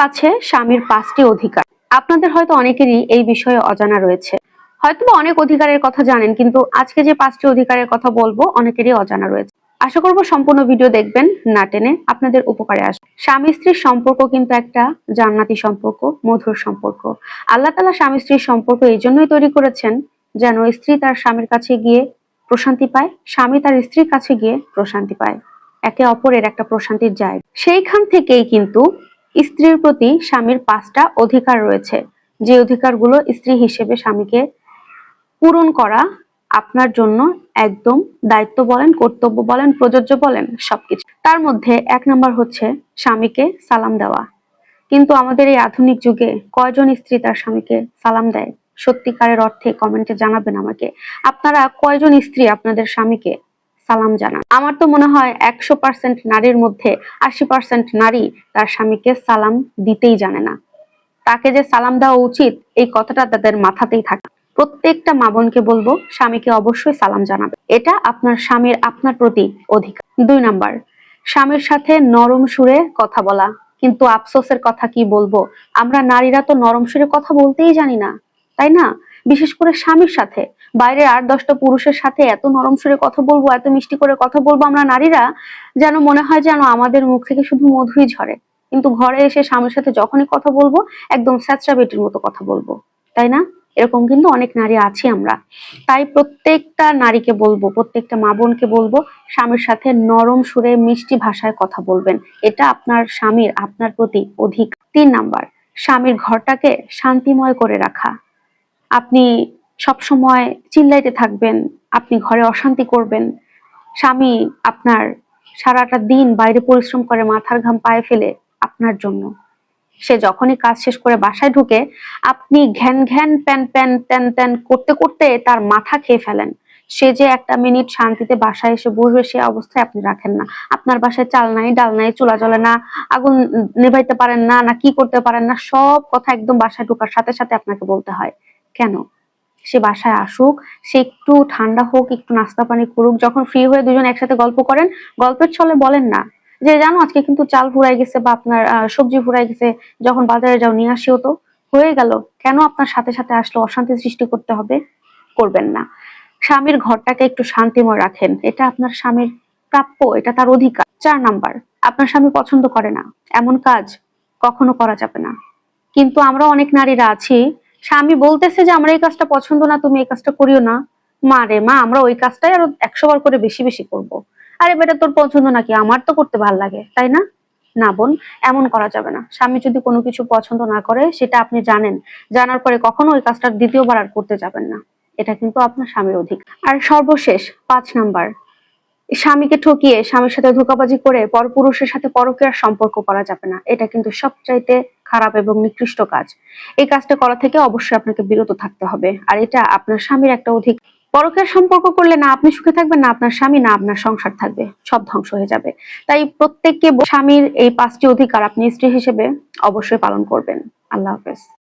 কাছে স্বামীর পাঁচটি অধিকার। আপনাদের হয়তো অনেকেরই এই বিষয়ে অজানা রয়েছে। হয়তো অনেক অধিকারের কথা জানেন, কিন্তু আজকে যে পাঁচটি অধিকারের কথা বলব, অনেকেরই অজানা রয়েছে। আশা করব সম্পূর্ণ ভিডিও দেখবেন, না টেনে আপনাদের উপকারে আসবে। স্বামী স্ত্রীর সম্পর্ক কিন্তু একটা জান্নাতি সম্পর্ক, মধুর সম্পর্ক। আল্লাহ তালা স্বামী স্ত্রীর সম্পর্ক এই জন্যই তৈরি করেছেন যেন স্ত্রী তার স্বামীর কাছে গিয়ে প্রশান্তি পায়, স্বামী তার স্ত্রীর কাছে গিয়ে প্রশান্তি পায়। একে অপরের একটা প্রশান্তির জায়গা। সেইখান থেকেই কিন্তু স্ত্রীর প্রতি স্বামীর পাঁচটা অধিকার রয়েছে। যে অধিকারগুলো স্ত্রী হিসেবে স্বামীকে পূরণ করা আপনার জন্য একদম দায়িত্ব বলেন, কর্তব্য বলেন, প্রযোজ্য বলেন সবকিছু। তার মধ্যে এক নম্বর হচ্ছে স্বামীকে সালাম দেওয়া। কিন্তু আমাদের এই আধুনিক যুগে কয়জন স্ত্রী তার স্বামীকে সালাম দেয়? সত্যিকারের অর্থে কমেন্টে জানাবেন আমাকে। আপনারা কয়জন স্ত্রী আপনাদের স্বামীকে সালাম জানান। আমার তো মনে হয় একশো পার্সেন্ট নারীর মধ্যে আশি পার্সেন্ট নারী তার স্বামীকে সালাম দিতেই জানে না। তাকে যে সালাম দেওয়া উচিত, এই কথাটা তাদের মাথাতেই থাকে। প্রত্যেকটা মা বোনকে বলব, স্বামীকে অবশ্যই সালাম জানাবে। এটা আপনার স্বামীর, আপনার প্রতি অধিকার। দুই নাম্বার, স্বামীর সাথে নরম সুরে কথা বলা। কিন্তু আফসোসের কথা কি বলব? আমরা নারীরা তো নরম সুরে কথা বলতেই জানি না, তাই না? বিশেষ করে স্বামীর সাথে। বাইরে আট, দশটা পুরুষের সাথে এত নরম সুরে কথা বলব, এত মিষ্টি করে কথা বলব আমরা নারীরা, যেন মনে হয় যেন আমাদের মুখ থেকে শুধু মধুই ঝরে। কিন্তু ঘরে এসে স্বামীর সাথে যখনই কথা বলব, একদম স্যাঁচরা বেটির মতো কথা বলব। তাই না? এরকম কিন্তু অনেক নারী আছি আমরা। তাই প্রত্যেকটা নারীকে বলব, প্রত্যেকটা মা বোনকে বলব, স্বামীর সাথে নরম সুরে মিষ্টি ভাষায় কথা বলবেন। এটা আপনার স্বামীর, আপনার প্রতি অধিক। তিন নাম্বার, স্বামীর ঘরটাকে শান্তিময় করে রাখা। আপনি সব সময় চিল্লাইতে থাকবেন, আপনি ঘরে অশান্তি করবেন। স্বামী আপনার সারাটা দিন বাইরে পরিশ্রম করে মাথার ঘাম পায়ে ফেলে আপনার জন্য। সে যখনই কাজ শেষ করে বাসায় ঢুকে, আপনি ঘ্যান ঘ্যান, প্যান প্যান, ত্যান ত্যান করতে করতে তার মাথা খেয়ে ফেলেন। সে যে একটা মিনিট শান্তিতে বাসায় এসে বসবে সে অবস্থায় আপনি রাখেন না। আপনার বাসায় চাল নাই, ডাল নাই, চুলা জ্বলে না, আগুন নেভাইতে পারেন না না কি করতে পারেন না, সব কথা একদম বাসায় ঢোকার সাথে সাথে আপনাকে বলতে হয়। কেন? সে বাসায় আসুক, সে একটু ঠান্ডা হোক, একটু নাস্তা পানি করুক, যখন ফ্রি হয়ে দুজন একসাথে গল্প করেন, গল্পের ছলে বলেন না। যে জানো, আজকে কিন্তু চাল ফুরাই গেছে বা আপনার সবজি ফুরাই গেছে, যখন বাজারে যাও নিয়ে আসিও তো। হয়ে গেল। কেন আপনার সাথে সাথে আসলে অশান্তি সৃষ্টি করতে হবে? করবেন না। স্বামীর ঘরটাকে একটু শান্তিময় রাখেন। এটা আপনার স্বামীর প্রাপ্য, এটা তার অধিকার। চার নাম্বার, আপনার স্বামী পছন্দ করে না। এমন কাজ কখনো করা যাবে না। কিন্তু আমরা অনেক নারীরা আছি স্বামী বলতেছে যে, আমার এই কাজটা পছন্দ না, তুমি এই কাজটা করিও না। মা রে, মা, আমরা ওই কাজটাই আরও একশো বার করে বেশি বেশি করব। আরে বেটা, তোর পছন্দ নাকি? আমার তো করতে ভালো লাগে, তাই না? না বোন, এমন করা যাবে না। স্বামী যদি কোনো কিছু পছন্দ না করে, সেটা আপনি জানেন। জানার পরে কখনো ওই কাজটা দ্বিতীয়বার আর করতে যাবেন না। এটা কিন্তু আপনার স্বামীর অধিক আর সর্বশেষ, পাঁচ নাম্বার। স্বামীকে ঠকিয়ে স্বামীর সাথে ধোকাবাজি করে পরপুরুষের সাথে পরকীয়ার সম্পর্ক করা যাবে না। এটা কিন্তু সবচাইতে খারাপ এবং নিকৃষ্ট কাজ। এই কাজটা করা থেকে অবশ্যই আপনাকে বিরত থাকতে হবে। আর এটা আপনার স্বামীর একটা অধিক পরকের সম্পর্ক করলে না আপনি সুখে থাকবেন, না আপনার স্বামী, না আপনার সংসার থাকবে। সব ধ্বংস হয়ে যাবে। তাই প্রত্যেককে স্বামীর এই পাঁচটি অধিকার আপনি স্ত্রী হিসেবে অবশ্যই পালন করবেন। আল্লাহ হাফেজ।